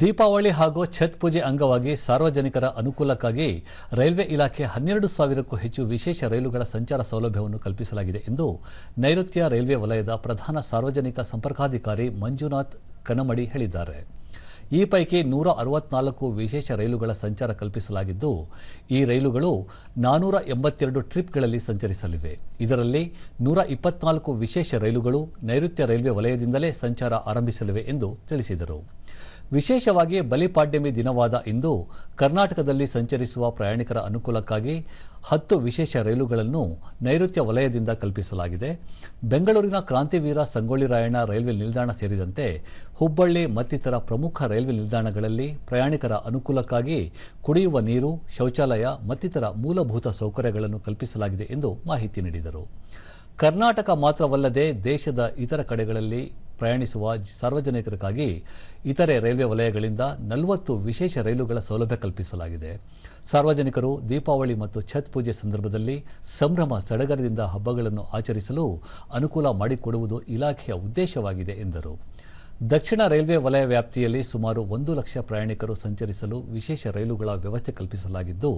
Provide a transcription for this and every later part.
ದೀಪಾವಳಿ ಹಾಗೂ ಛತ್ ಪೂಜೆ ಅಂಗವಾಗಿ ಸಾರ್ವಜನಿಕರ ಅನುಕೂಲಕ್ಕಾಗಿ ರೈಲ್ವೆ ಇಲಾಖೆ ಹನ್ನೆರಡು ಸಾವಿರಕ್ಕೂ ಹೆಚ್ಚು ವಿಶೇಷ ರೈಲುಗಳ ಸಂಚಾರ ಸೌಲಭ್ಯವನ್ನು ಕಲ್ಪಿಸಲಾಗಿದೆ ಎಂದು ನೈಋತ್ಯ ರೈಲ್ವೆ ವಲಯದ ಪ್ರಧಾನ ಸಾರ್ವಜನಿಕ ಸಂಪರ್ಕಾಧಿಕಾರಿ ಮಂಜುನಾಥ್ ಕನಮಡಿ ಹೇಳಿದ್ದಾರೆ. ಈ ಪೈಕಿ ನೂರ ಅರವತ್ನಾಲ್ಕು ವಿಶೇಷ ರೈಲುಗಳ ಸಂಚಾರ ಕಲ್ಪಿಸಲಾಗಿದ್ದು, ಈ ರೈಲುಗಳು ನಾನೂರ ಎಂಬತ್ತೆರಡು ಟ್ರಿಪ್ಗಳಲ್ಲಿ ಸಂಚರಿಸಲಿವೆ. ಇದರಲ್ಲಿ ನೂರ ಇಪ್ಪತ್ನಾಲ್ಕು ವಿಶೇಷ ರೈಲುಗಳು ನೈಋತ್ಯ ರೈಲ್ವೆ ವಲಯದಿಂದಲೇ ಸಂಚಾರ ಆರಂಭಿಸಲಿವೆ ಎಂದು ತಿಳಿಸಿದರು. ವಿಶೇಷವಾಗಿ ಬಲಿಪಾಡ್ಯಮಿ ದಿನವಾದ ಇಂದು ಕರ್ನಾಟಕದಲ್ಲಿ ಸಂಚರಿಸುವ ಪ್ರಯಾಣಿಕರ ಅನುಕೂಲಕ್ಕಾಗಿ ಹತ್ತು ವಿಶೇಷ ರೈಲುಗಳನ್ನು ನೈಋತ್ಯ ವಲಯದಿಂದ ಕಲ್ಪಿಸಲಾಗಿದೆ. ಬೆಂಗಳೂರಿನ ಕ್ರಾಂತಿವೀರ ಸಂಗೊಳ್ಳಿ ರಾಯಣ್ಣ ರೈಲ್ವೆ ನಿಲ್ದಾಣ ಸೇರಿದಂತೆ ಹುಬ್ಬಳ್ಳಿ ಮತ್ತಿತರ ಪ್ರಮುಖ ರೈಲ್ವೆ ನಿಲ್ದಾಣಗಳಲ್ಲಿ ಪ್ರಯಾಣಿಕರ ಅನುಕೂಲಕ್ಕಾಗಿ ಕುಡಿಯುವ ನೀರು, ಶೌಚಾಲಯ ಮತ್ತಿತರ ಮೂಲಭೂತ ಸೌಕರ್ಯಗಳನ್ನು ಕಲ್ಪಿಸಲಾಗಿದೆ ಎಂದು ಮಾಹಿತಿ ನೀಡಿದರು. ಕರ್ನಾಟಕ ಮಾತ್ರವಲ್ಲದೆ ದೇಶದ ಇತರ ಕಡೆಗಳಲ್ಲಿ ಪ್ರಯಾಣಿಸುವ ಸಾರ್ವಜನಿಕರಿಗಾಗಿ ಇತರೆ ರೈಲ್ವೆ ವಲಯಗಳಿಂದ ನಲವತ್ತು ವಿಶೇಷ ರೈಲುಗಳ ಸೌಲಭ್ಯ ಕಲ್ಪಿಸಲಾಗಿದೆ. ಸಾರ್ವಜನಿಕರು ದೀಪಾವಳಿ ಮತ್ತು ಛತ್ ಪೂಜೆ ಸಂದರ್ಭದಲ್ಲಿ ಸಂಭ್ರಮ ಸಡಗರದಿಂದ ಹಬ್ಬಗಳನ್ನು ಆಚರಿಸಲು ಅನುಕೂಲ ಮಾಡಿಕೊಡುವುದು ಇಲಾಖೆಯ ಉದ್ದೇಶವಾಗಿದೆ ಎಂದರು. ದಕ್ಷಿಣ ರೈಲ್ವೆ ವಲಯ ವ್ಯಾಪ್ತಿಯಲ್ಲಿ ಸುಮಾರು ಒಂದು ಲಕ್ಷ ಪ್ರಯಾಣಿಕರು ಸಂಚರಿಸಲು ವಿಶೇಷ ರೈಲುಗಳ ವ್ಯವಸ್ಥೆ ಕಲ್ಪಿಸಲಾಗಿದ್ದು,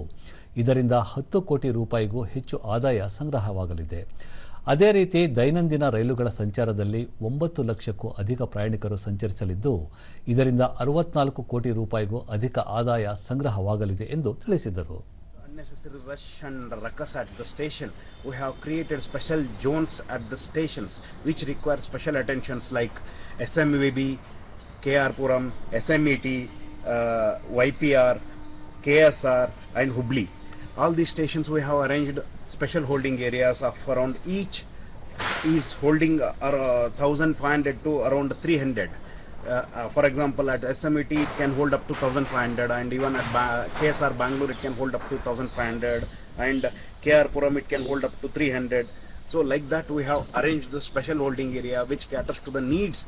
ಇದರಿಂದ ಹತ್ತು ಕೋಟಿ ರೂಪಾಯಿಗೂ ಹೆಚ್ಚು ಆದಾಯ ಸಂಗ್ರಹವಾಗಲಿದೆ. ಅದೇ ರೀತಿ ದೈನಂದಿನ ರೈಲುಗಳ ಸಂಚಾರದಲ್ಲಿ ಒಂಬತ್ತು ಲಕ್ಷಕ್ಕೂ ಅಧಿಕ ಪ್ರಯಾಣಿಕರು ಸಂಚರಿಸಲಿದ್ದು ಇದರಿಂದ ಅರವತ್ನಾಲ್ಕು ಕೋಟಿ ರೂಪಾಯಿಗೂ ಅಧಿಕ ಆದಾಯ ಸಂಗ್ರಹವಾಗಲಿದೆ ಎಂದು ತಿಳಿಸಿದರು unnecessary rush and ruckus at the station. We have created special zones at the stations which require special attentions like SMVB, KR Puram, SMET, uh, YPR, KSR, and Hubli. All these stations we have arranged special holding areas of around each is holding uh, uh, 1500 to around 300. Uh, uh, for example, at SMET it can hold up to 1500, and even at ba- KSR Bangalore it can hold up to 1500, and KR Puram it can hold up to 300. So, like that, we have arranged the special holding area which caters to the needs,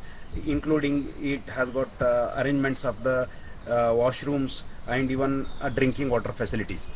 including it has got uh, arrangements of the uh, washrooms and even drinking water facilities.